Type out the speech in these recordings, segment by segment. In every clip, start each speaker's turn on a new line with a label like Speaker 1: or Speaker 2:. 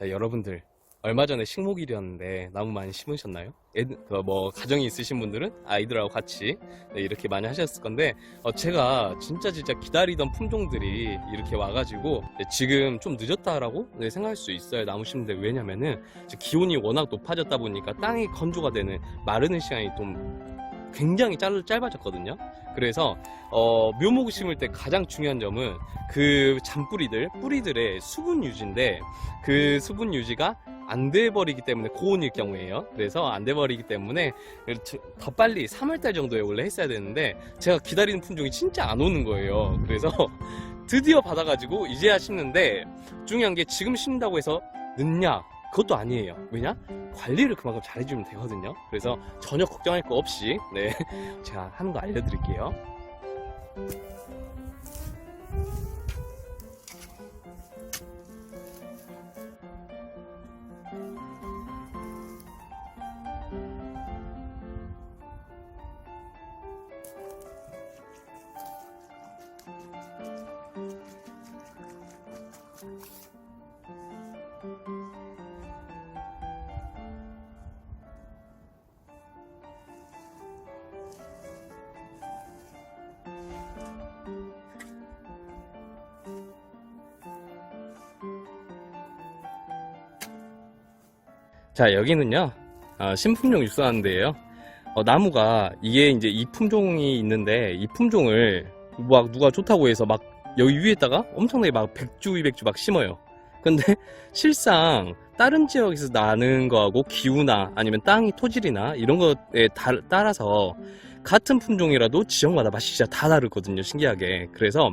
Speaker 1: 자, 여러분들 얼마 전에 식목일이었는데 나무 많이 심으셨나요? 그뭐 가정이 있으신 분들은 아이들하고 같이 네, 이렇게 많이 하셨을 건데 어, 제가 진짜 진짜 기다리던 품종들이 이렇게 와가지고 네, 지금 좀 늦었다라고 네, 생각할 수 있어요 나무 심는데 왜냐면은 기온이 워낙 높아졌다 보니까 땅이 건조가 되는 마르는 시간이 좀 굉장히 짧, 짧아졌거든요. 그래서 어, 묘목을 심을 때 가장 중요한 점은 그 잔뿌리들, 뿌리들의 수분 유지인데 그 수분 유지가 안 돼버리기 때문에 고온일 경우에요. 그래서 안 돼버리기 때문에 더 빨리 3월달 정도에 원래 했어야 되는데 제가 기다리는 품종이 진짜 안 오는 거예요. 그래서 드디어 받아가지고 이제야 심는데 중요한 게 지금 심는다고 해서 늦냐? 그것도 아니에요. 왜냐? 관리를 그만큼 잘해주면 되거든요. 그래서 전혀 걱정할 거 없이 네 제가 하는 거 알려드릴게요. 자 여기는요 어, 신품종 육수하는데요. 어, 나무가 이게 이제 이 품종이 있는데 이 품종을 막 누가 좋다고 해서 막 여기 위에다가 엄청나게 막 100주 200주 막 심어요. 근데 실상 다른 지역에서 나는 거하고 기후나 아니면 땅이 토질이나 이런 것에 다- 따라서 같은 품종이라도 지역마다 맛이 진짜 다 다르거든요 신기하게. 그래서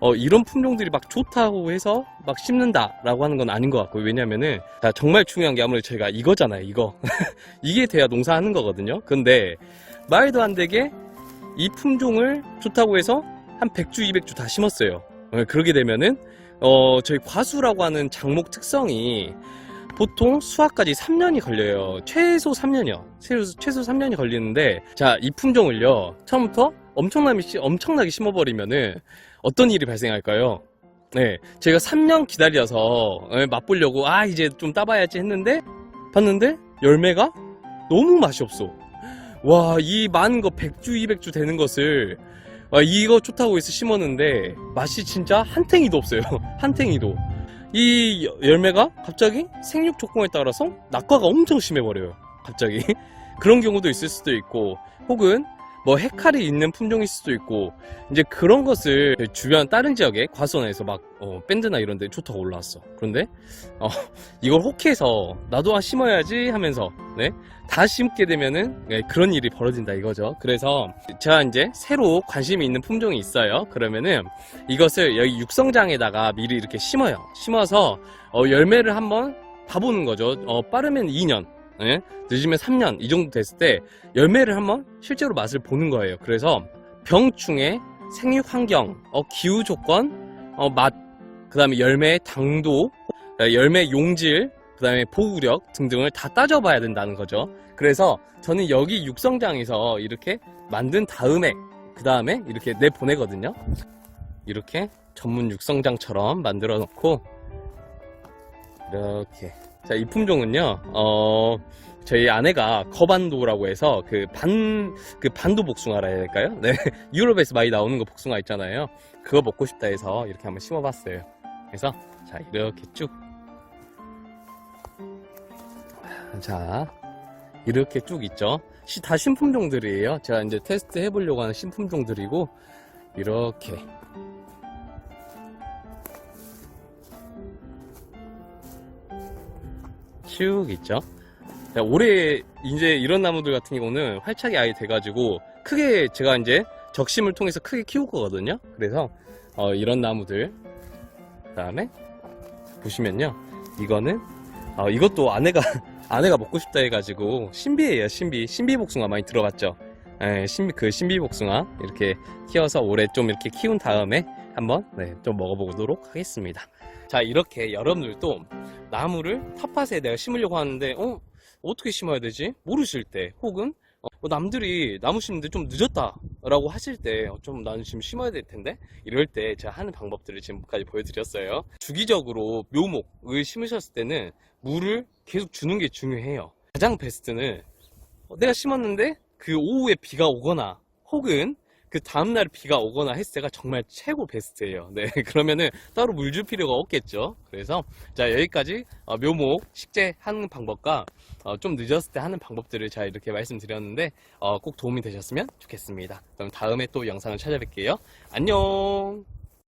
Speaker 1: 어, 이런 품종들이 막 좋다고 해서 막 심는다라고 하는 건 아닌 것 같고 왜냐면은 자, 정말 중요한 게 아무래도 저희가 이거잖아요 이거 이게 돼야 농사하는 거거든요 근데 말도 안 되게 이 품종을 좋다고 해서 한 100주 200주 다 심었어요 어, 그러게 되면은 어, 저희 과수라고 하는 작목 특성이 보통 수확까지 3년이 걸려요. 최소 3년이요. 최소, 최소 3년이 걸리는데, 자, 이 품종을요, 처음부터 엄청나게, 심- 엄청나게 심어버리면은 어떤 일이 발생할까요? 네. 제가 3년 기다려서 예, 맛보려고, 아, 이제 좀 따봐야지 했는데, 봤는데, 열매가 너무 맛이 없어. 와, 이 많은 거 100주, 200주 되는 것을, 와, 이거 좋다고 해서 심었는데, 맛이 진짜 한 탱이도 없어요. 한 탱이도. 이 여- 열매가 갑자기 생육 조건에 따라서 낙과가 엄청 심해버려요. 갑자기. 그런 경우도 있을 수도 있고, 혹은 뭐 헤칼이 있는 품종일 수도 있고, 이제 그런 것을 주변 다른 지역에 과수원에서 막, 어, 밴드나 이런 데 좋다고 올라왔어. 그런데, 어, 이걸 혹해서 나도 아, 심어야지 하면서, 네. 다 심게 되면은 네, 그런 일이 벌어진다 이거죠. 그래서 제가 이제 새로 관심이 있는 품종이 있어요. 그러면은 이것을 여기 육성장에다가 미리 이렇게 심어요. 심어서 어, 열매를 한번 봐보는 거죠. 어, 빠르면 2년, 예? 늦으면 3년 이 정도 됐을 때 열매를 한번 실제로 맛을 보는 거예요. 그래서 병충해, 생육 환경, 어, 기후 조건, 어, 맛, 그 다음에 열매의 당도, 어, 열매 용질, 그 다음에 보구력 등등을 다 따져봐야 된다는 거죠. 그래서 저는 여기 육성장에서 이렇게 만든 다음에 그 다음에 이렇게 내 보내거든요. 이렇게 전문 육성장처럼 만들어 놓고 이렇게 자 이 품종은요 어 저희 아내가 거반도라고 해서 그 반 그 반도 복숭아라 해야 될까요? 네 유럽에서 많이 나오는 거 복숭아 있잖아요. 그거 먹고 싶다 해서 이렇게 한번 심어봤어요. 그래서 자 이렇게 쭉 자, 이렇게 쭉 있죠. 시- 다 신품종들이에요. 제가 이제 테스트 해보려고 하는 신품종들이고, 이렇게. 쭉 있죠. 자, 올해 이제 이런 나무들 같은 경우는 활착이 아예 돼가지고, 크게 제가 이제 적심을 통해서 크게 키울 거거든요. 그래서, 어, 이런 나무들. 그 다음에, 보시면요. 이거는, 어, 이것도 아내가 아내가 먹고 싶다 해가지고 신비예요 신비 신비 복숭아 많이 들어봤죠 예, 신비 그 신비 복숭아 이렇게 키워서 올해 좀 이렇게 키운 다음에 한번 네, 좀 먹어보도록 하겠습니다 자 이렇게 여러분들도 나무를 텃밭에 내가 심으려고 하는데 어 어떻게 심어야 되지 모르실 때 혹은 어, 남들이 나무 심는데 좀 늦었다라고 하실 때 어, 좀 나는 지금 심어야 될 텐데 이럴 때 제가 하는 방법들을 지금까지 보여드렸어요. 주기적으로 묘목을 심으셨을 때는 물을 계속 주는 게 중요해요. 가장 베스트는 어, 내가 심었는데 그 오후에 비가 오거나 혹은 그 다음날 비가 오거나 때가 정말 최고 베스트예요. 네, 그러면은 따로 물 줄 필요가 없겠죠. 그래서 자 여기까지 어, 묘목 식재 하는 방법과 어, 좀 늦었을 때 하는 방법들을 잘 이렇게 말씀드렸는데 어, 꼭 도움이 되셨으면 좋겠습니다. 그럼 다음에 또 영상을 찾아뵐게요. 안녕.